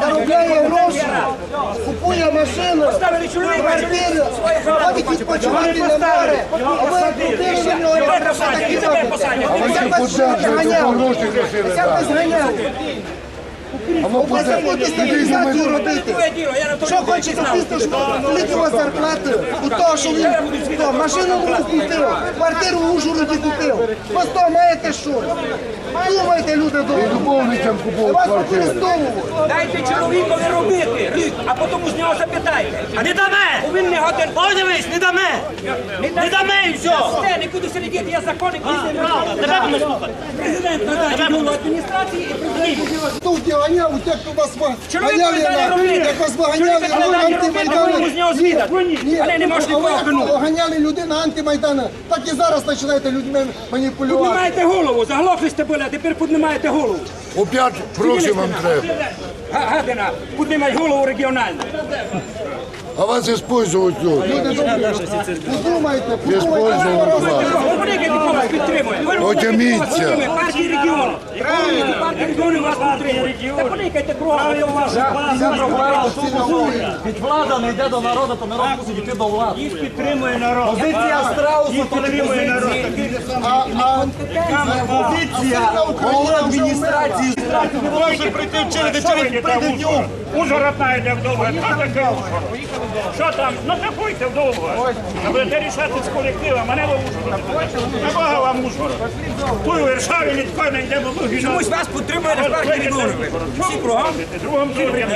заробляє гроші, купує машину, квартири, ходить відпочивати на море, а ви крутили на нього, все такі робите. як вас? Як вас зганяли? Ви забудьте стабілізацію робити. То Що хочете пісти, що великі у? У того, що він що, машину купив, квартиру в Ужгороді купив. Просто маєте що? Думайте, люди купував Вас квартиру. використовують. Дайте чоловікові робити а потім нього запитайте. А Не даме! Він не годен. Подивись, не даме! Не даме і все! Де, нікуди сидіти, я законник, Тебе будемо слухати. президент надає голову адміністрації і президент. Хто вдягання у тих, хто вас ганяли як вас виганяли на робити, ви з нього звідати. Але не можете а ви кого як ганяли людей на антимайдані, так і зараз починаєте людьми маніпулювати. Піднімаєте голову, заглохли сте були, а тепер піднімаєте голову. Опять гроші вам треба. Га- Гадина, піднімай голову регіональну. А вас использують люди. Добрі, подумайте, подумайте. Отяміться. партії регіону. Партії регіону вас підтримують. Та поникайте кругом, а то вас. Від влада не йде до народу, то народ мусить йти до влади. Їх підтримує народ. Позиція страуса то не позиція. Позиція голови адміністрації. Може прийти в черги, через в нього. Ужгородна йде вдовго. Що таке Що там? Ну заходьте вдовго. А будете рішати з колективом, а не в Ужгород. Набага вам Ужгород. Той у Варшаві ніхто не йде, в ви Чомусь вас підтримує партія регіону. Всі кругом. Другом турі.